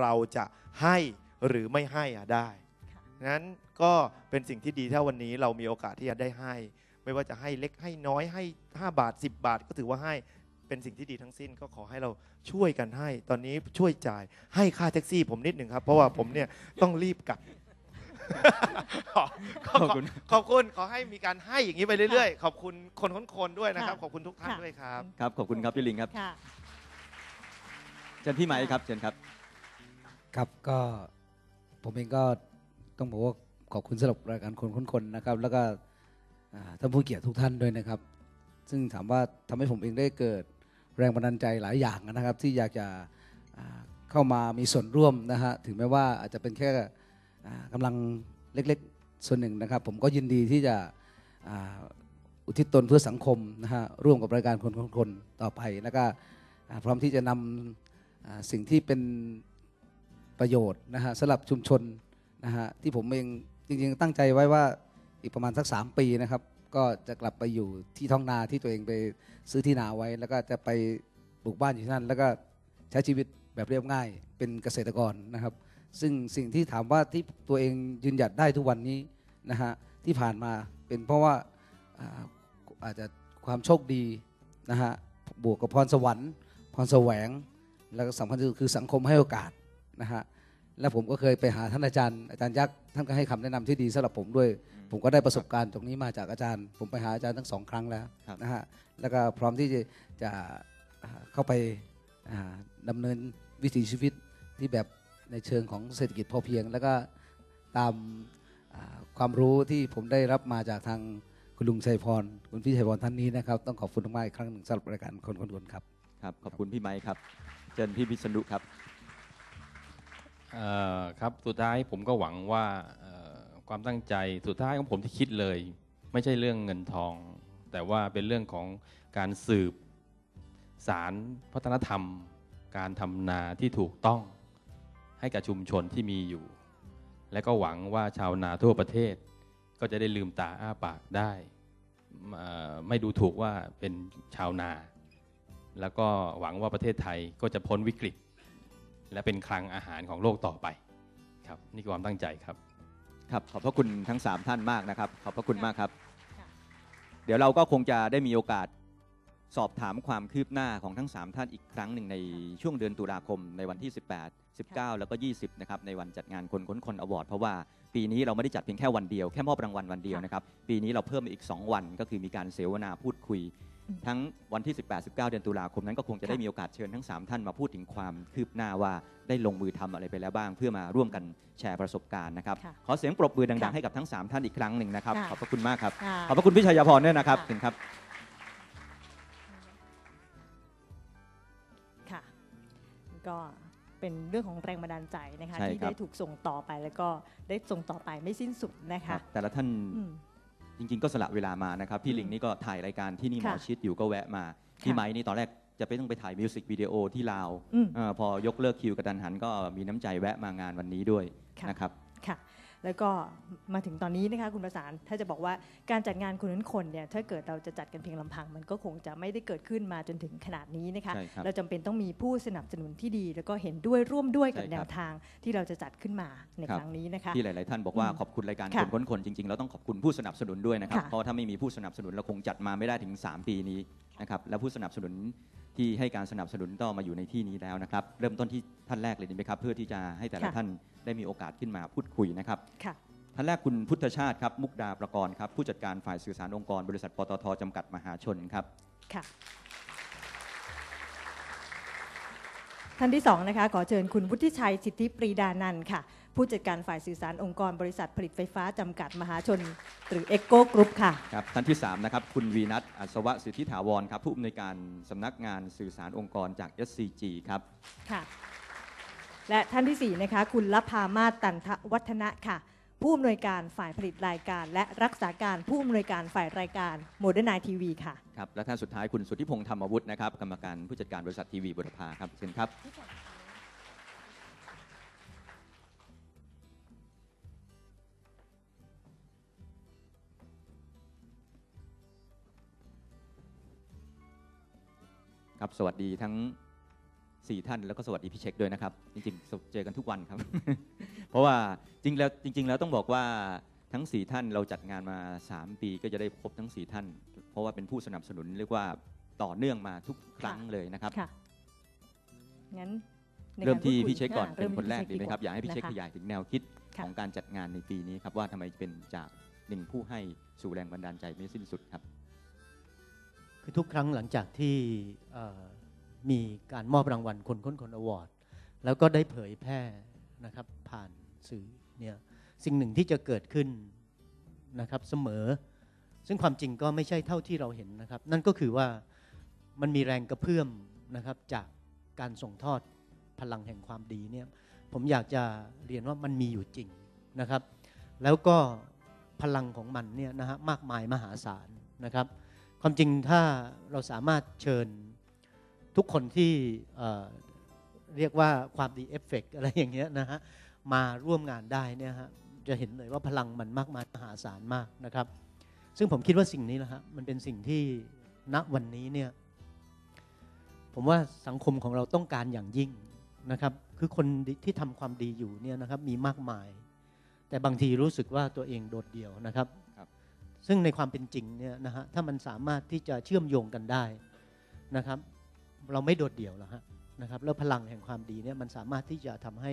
เราจะให้หรือไม่ให้อะได้ค่ะนั้นก็เป็นสิ่งที่ดีถ้าวันนี้เรามีโอกาสที่จะได้ให้ ไม่ว่าจะให้เล็กให้น้อยให้ 5 บาท 10 บาทก็ถือว่าให้เป็นสิ่งที่ดีทั้งสิ้นก็ขอให้เราช่วยกันให้ ตอนนี้ช่วยจ่ายให้ค่าแท็กซี่ ผมนิดหนึ่งครับ เพราะว่าผมเนี่ยต้องรีบกลับขอขอขอบคุณขอบคุณขอให้มีการให้อย่างนี้ไปเรื่อยๆ ขอบคุณคนค้นคนด้วยนะครับค่ะขอบคุณทุกท่านค่ะด้วยครับ ครับ ขอบคุณครับพี่ลิงครับค่ะเชิญพี่ไม้ครับ เชิญครับ ครับก็ผมเองก็ต้องบอกว่าขอบคุณสำหรับรายการคนค้นคนนะครับ แล้วก็ท่านผู้เกียรติทุกท่านด้วยนะครับ ซึ่งถามว่าทำให้ผมเองได้เกิดแรงบันดาลใจหลายอย่างนะครับ ที่อยากจะเข้ามามีส่วนร่วมนะฮะถึงแม้ว่าอาจจะเป็นแค่อ่ากำลังเล็กๆส่วนหนึ่งนะครับ ผมก็ยินดีที่จะอุทิศตนเพื่อสังคมนะฮะร่วมกับรายการคนคนคนต่อไปแล้วก็พร้อมที่จะนำอ่าสิ่งที่เป็น ประโยชน์นะฮะสำหรับชุมชนนะฮะที่ผมเองจริงๆตั้งใจไว้ว่าอีกประมาณสัก 3 ปีนะครับ ก็จะกลับไปอยู่ที่ท้องนาที่ตัวเองไปซื้อที่นาไว้ แล้วก็จะไปปลูกบ้านอยู่ที่นั่น แล้วก็ใช้ชีวิตแบบเรียบง่ายเป็นเกษตรกรนะครับ ซึ่งสิ่งที่ถามว่าที่ตัวเองยืนหยัดได้ทุกวันนี้นะฮะที่ผ่านมาเป็นเพราะว่าอ่าอาจจะความโชคดีนะฮะบวกกับพรสวรรค์พรแสวง แล้วก็สำคัญที่สุดคือสังคมให้โอกาส นะฮะแล้วผมก็เคยไปหาท่านอาจารย์อาจารย์ยักษ์ท่านก็ให้คำแนะนำที่ดีสำหรับผมด้วย ผมก็ได้ประสบการณ์ตรงนี้มาจากอาจารย์ ผมไปหาอาจารย์ทั้งสองครั้งแล้วครับนะฮะแล้วก็พร้อมที่จะจะอ่าเข้าไปอ่าดำเนินวิถีชีวิตที่แบบในเชิงของเศรษฐกิจพอเพียง แล้วก็ตามอ่าความรู้ที่ผมได้รับมาจากทางคุณลุงชัยพรคุณพี่ชัยพรท่านนี้นะครับ ต้องขอบคุณมากๆอีกครั้งหนึ่งสำหรับรายการคนคนคนครับครับ ขอบคุณพี่ไม้ครับ เชิญพี่พิษณุครับเอ่อ ครับสุดท้ายผมก็หวังว่าความตั้งใจสุดท้ายของผมที่คิดเลย ไม่ใช่เรื่องเงินทอง แต่ว่าเป็นเรื่องของการสืบสารวัฒนธรรม การทำนาที่ถูกต้องให้กับชุมชนที่มีอยู่ และก็หวังว่าชาวนาทั่วประเทศ ก็จะได้ลืมตาอ้าปากได้ ไม่ดูถูกว่าเป็นชาวนา แล้วก็หวังว่าประเทศไทยก็จะพ้นวิกฤต และเป็นคลังอาหารของโลกต่อไปครับนี่คือความตั้งใจครับครับขอบพระคุณทั้ง 3 ท่านมากนะครับ ขอบพระคุณมากครับค่ะเดี๋ยวเราก็คงจะได้มีโอกาสสอบถามความคืบหน้าของทั้ง 3 ท่านอีกครั้งหนึ่งในช่วงเดือนตุลาคมในวันที่ 18 19 แล้วก็ 20 นะครับ ในวันจัดงานคนค้นคนอวอร์ดเพราะว่าปีนี้เราไม่ได้จัดเพียงแค่วันเดียว แค่มอบรางวัลวันเดียวนะครับ ปีนี้เราเพิ่มอีก 2 วันก็คือมีการเสวนาพูดคุยอืม ทั้งวันที่ 18 19 เดือนตุลาคมนั้นก็คงจะได้มีโอกาสเชิญทั้ง 3 ท่านมาพูดถึงความคืบหน้าว่าได้ลงมือทำอะไรไปแล้วบ้าง เพื่อมาร่วมกันแชร์ประสบการณ์นะครับค่ะขอเสียงปรบมือดังค่ะๆให้กับทั้ง 3 ท่านอีกครั้งหนึ่งนะครับค่ะขอบพระคุณมากครับค่ะขอบพระคุณพี่ชัยพรด้วยนะครับค่ะถึงครับค่ะก็เป็นเรื่องของแรงบันดาลใจนะคะใช่ที่ครับได้ถูกส่งต่อไปแล้วก็ได้ส่งต่อไปไม่สิ้นสุดนะครัคะบแต่ละท่านอืม จริง ๆ ก็สละเวลามานะครับ พี่อืมลิงนี่ก็ถ่ายรายการที่นี่หมอค่ะชิดอยู่ก็แวะมา พี่ค่ะไม้นี่ตอนแรกจะไปต้องไปถ่ายมิวสิกวิดีโอที่ลาวอืมเออพอยกเลิกคิวกระดันหันก็มีน้ำใจแวะมางานวันนี้ด้วยค่ะ นะครับ ค่ะ แล้วก็มาถึงตอนนี้นะคะคุณประสานถ้าจะบอกว่าการจัดงานคนนั้นคนเนี่ยถ้าเกิดเราจะจัดกันเพียงลำพัง มันก็คงจะไม่ได้เกิดขึ้นมาจนถึงขนาดนี้นะคะใช่ครับเราจำเป็นต้องมีผู้สนับสนุนที่ดี แล้วก็เห็นด้วยร่วมด้วยกับใช่ครับแนวทางที่เราจะจัดขึ้นมาในครับครั้งนี้นะคะที่หลาย ๆ ท่านบอกว่าอืมขอบคุณรายการค่ะคนค้นคนจริงๆเราต้องขอบคุณผู้สนับสนุนด้วยนะครับค่ะเพราะถ้าไม่มีผู้สนับสนุนเราคงจัดมาไม่ได้ถึง 3 ปีนี้นะครับและผู้สนับสนุน ที่ให้การสนับสนุนต้องมาอยู่ในที่นี้แล้วนะครับ เริ่มต้นที่ท่านแรกเลยดีไหมครับ เพื่อที่จะให้แต่ละค่ะ ท่านได้มีโอกาสขึ้นมาพูดคุยนะครับ ค่ะ ท่านแรกคุณพุทธชาติครับมุกดาประกรณ์ครับผู้จัดการฝ่ายสื่อสารองค์กรบริษัทปตทจำกัดมหาชนครับ ค่ะ ท่านที่สองนะคะ ขอเชิญคุณวุฒิชัยสิทธิปรีดานันท์ค่ะ ผู้จัดการฝ่ายสื่อสารองค์กรบริษัทผลิตไฟฟ้าจำกัดมหาชน หรือเอ็กโกกรุ๊ปค่ะ ครับท่านที่3นะครับคุณวีนัทอัศวะสิทธิถาวรครับผู้อำนวยการสำนักงานสื่อสารองค์กรจาก SCG ครับ ค่ะ และท่านที่สี่นะคะ คุณลภามาศตันทวัฒนะค่ะ ผู้อำนวยการฝ่ายผลิตรายการ และรักษาการผู้อำนวยการฝ่ายรายการโมเดิร์นไนทีวีค่ะ ครับและท่านสุดท้ายคุณสุทธิพงษ์ธรรมวุฒินะครับกรรมการผู้จัดการบริษัททีวีบุรพาครับเชิญครับ ครับสวัสดีทั้งสี่ท่านแล้วก็สวัสดีพี่เช็คด้วยนะครับ จริงๆเจอกันทุกวันครับ เพราะว่าจริงแล้วจริง ๆ แล้วต้องบอกว่าทั้งสี่ท่านเราจัดงานมา 3 ปีก็จะได้พบทั้งสี่ท่าน เพราะว่าเป็นผู้สนับสนุนเรียกว่าต่อเนื่องมาทุกครั้งเลยนะครับค่ะงั้นในเริ่มที่กาพูดคุยพี่เช็คก่อนอ่าเป็นคนแรกริ่ดีมไหมครับอยากให้พี่เช็คนะะขยายถึงแนวคิดค่ะของการจัดงานในปีนี้ครับว่าทำไมเป็นจากหนึ่งผู้ให้สู่แรงบันดาลใจไม่สิ้นสุดครับ คือทุกครั้งหลังจากที่มีการมอบรางวัลคนค้นคนอวอร์ดแล้วก็ได้เผยแพร่นะครับผ่านสื่อเนี่ยสิ่งหนึ่งที่จะเกิดขึ้นนะครับเสมอ ซึ่งความจริงก็ไม่ใช่เท่าที่เราเห็นนะครับ นั่นก็คือว่ามันมีแรงกระเพื่อมนะครับจากการส่งทอดพลังแห่งความดีเนี่ยผมอยากจะเรียนว่ามันมีอยู่จริงนะครับ แล้วก็พลังของมันเนี่ยนะฮะมากมายมหาศาลนะครับ ความจริงถ้าเราสามารถเชิญทุกคนที่เรียกว่าความดีเอฟเฟกอะไรอย่างเงี้ยนะฮะมาร่วมงานได้เนี่ยฮะจะเห็นเลยว่าพลังมันมากมายมหาศาลมากนะครับ ซึ่งผมคิดว่าสิ่งนี้นะฮะมันเป็นสิ่งที่ณวันนี้เนี่ยผมว่าสังคมของเราต้องการอย่างยิ่งนะครับ คือคนที่ทำความดีอยู่เนี่ยนะครับมีมากมาย แต่บางทีรู้สึกว่าตัวเองโดดเดี่ยวนะครับ ซึ่งในความเป็นจริงเนี่ยนะฮะถ้ามันสามารถที่จะเชื่อมโยงกันได้นะครับ เราไม่โดดเดี่ยวหรอกฮะนะครับแล้วพลังแห่งความดีเนี่ยมันสามารถที่จะทำให้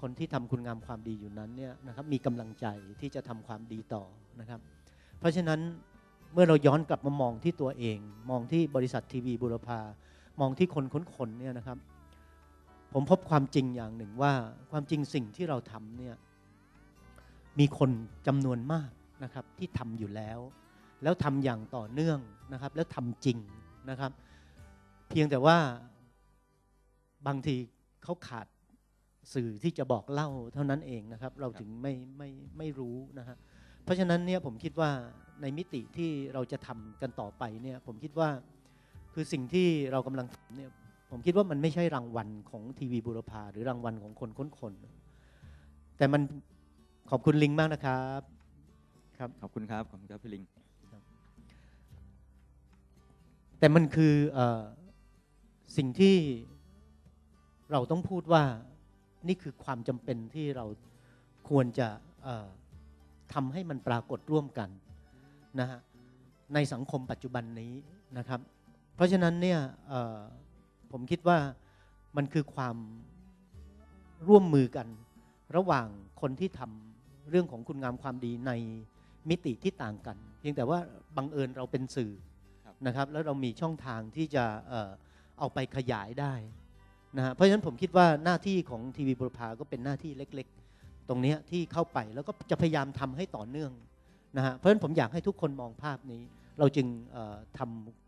คนที่ทำคุณงามความดีอยู่นั้นเนี่ยนะครับมีกำลังใจที่จะทำความดีต่อนะครับ เพราะฉะนั้นเมื่อเราย้อนกลับมามองที่ตัวเอง มองที่บริษัททีวีบุรพามองที่คนค้นคนเนี่ยนะครับ ผมพบความจริงอย่างหนึ่งว่าความจริงสิ่งที่เราทำเนี่ยมีคนจำนวนมาก นะครับที่ทำอยู่แล้ว แล้วทำอย่างต่อเนื่องนะครับ แล้วทำจริงนะครับ เพียงแต่ว่าบางทีเขาขาดสื่อที่จะบอกเล่าเท่านั้นเองนะครับ เราถึงไม่ไม่ไม่รู้นะฮะเพราะฉะนั้นเนี่ยผมคิดว่าในมิติที่เราจะทำกันต่อไปเนี่ยผมคิดว่าคือสิ่งที่เรากำลังทำเนี่ยผมคิดว่ามันไม่ใช่รางวัลของทีวีบุรพาหรือรางวัลของคนค้นคน แต่มันขอบคุณลิงมากนะครับ ครับ ขอบคุณครับ ขอบคุณครับพี่ลิง แต่มันคือเออสิ่งที่เราต้องพูดว่านี่คือความจำเป็นที่เราควรจะเอ่อทำให้มันปรากฏร่วมกันนะฮะในสังคมปัจจุบันนี้นะครับ เพราะฉะนั้นเนี่ยเอ่อผมคิดว่ามันคือความร่วมมือกัน ระหว่างคนที่ทำเรื่องของคุณงามความดีใน มิติที่ต่างกัน เพียงแต่ว่าบังเอิญเราเป็นสื่อนะครับ แล้วเรามีช่องทางที่จะเอ่อเอาไปขยายได้นะฮะเพราะฉะนั้นผมคิดว่าหน้าที่ของทีวีบุรพาก็เป็นหน้าที่เล็ก ๆ ตรงเนี้ยที่เข้าไปแล้วก็จะพยายามทำให้ต่อเนื่องนะฮะเพราะฉะนั้นผมอยากให้ทุกคนมองภาพนี้ เราจึงเอ่อท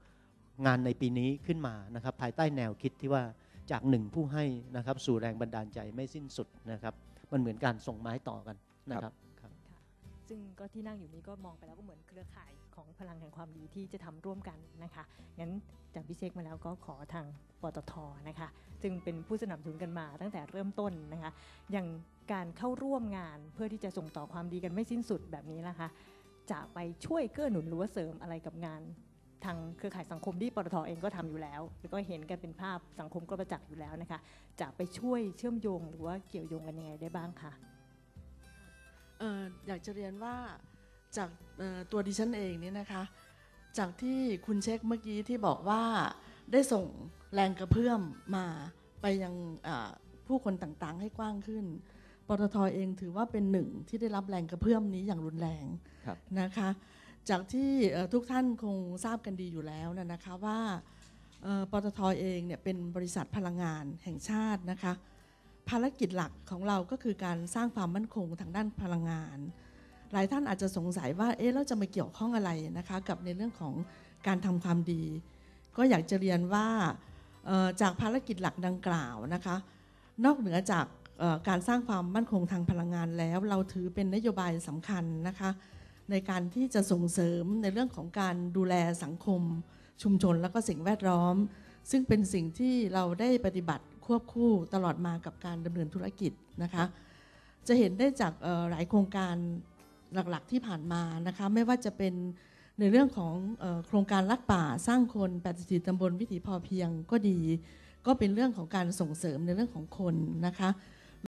ำงานในปีนี้ขึ้นมานะครับ ภายใต้แนวคิดที่ว่าจากหนึ่งผู้ให้นะครับ สู่แรงบันดาลใจไม่สิ้นสุดนะครับ มันเหมือนการส่งไม้ต่อกันนะครับครับ ซึ่งก็ที่นั่งอยู่นี้ก็มองไปแล้วก็เหมือนเครือข่ายของพลังแห่งความดีที่จะทำร่วมกันนะคะ งั้นจากพี่เช็คมาแล้วก็ขอทางปตทนะคะซึ่งเป็นผู้สนับสนุนกันมาตั้งแต่เริ่มต้นนะคะ อย่างการเข้าร่วมงานเพื่อที่จะส่งต่อความดีกันไม่สิ้นสุดแบบนี้นะคะ จะไปช่วยเกื้อหนุนหรือว่าเสริมอะไรกับงานทางเครือข่ายสังคมที่ปตทเองก็ทำอยู่แล้ว แล้วก็เห็นกันเป็นภาพสังคมก็ประจักษ์อยู่แล้วนะคะ จะไปช่วยเชื่อมโยงหรือว่าเกี่ยวโยงกันยังไงได้บ้างคะ อยากจะเรียนว่าจากตัวดิฉันเองเนี่ยนะคะ จากที่คุณเช็คเมื่อกี้ที่บอกว่าได้ส่งแรงกระเพื่อมมาไปยังผู้คนต่างๆ ให้กว้างขึ้นปตทเองถือว่าเป็นหนึ่งที่ได้รับแรงกระเพื่อมนี้อย่างรุนแรงรนะคะ จากที่ทุกท่านคงทราบกันดีอยู่แล้วนะคะว่าปตทเองเนี่ยเป็นบริษัทพลังงานแห่งชาตินะคะ ภารกิจหลักของเราก็คือการสร้างความมั่นคงทางด้านพลังงาน หลายท่านอาจจะสงสัยว่าเอ๊ะเราจะมาเกี่ยวข้องอะไรนะคะกับในเรื่องของการทำความดี ก็อยากจะเรียนว่าจากภารกิจหลักดังกล่าวนะคะ นอกเหนือจากการสร้างความมั่นคงทางพลังงานแล้ว เราถือเป็นนโยบายสำคัญนะคะ ในการที่จะส่งเสริมในเรื่องของการดูแลสังคม ชุมชนแล้วก็สิ่งแวดล้อม ซึ่งเป็นสิ่งที่เราได้ปฏิบัติ ควบคู่ตลอดมากับการดำเนินธุรกิจนะคะ จะเห็นได้จากเอ่อหลายโครงการหลักๆที่ผ่านมานะคะไม่ว่าจะเป็นในเรื่องของเออโครงการรักป่าสร้างคน84ตำบลวิถีพอเพียงก็ดี ก็เป็นเรื่องของการส่งเสริมในเรื่องของคนนะคะ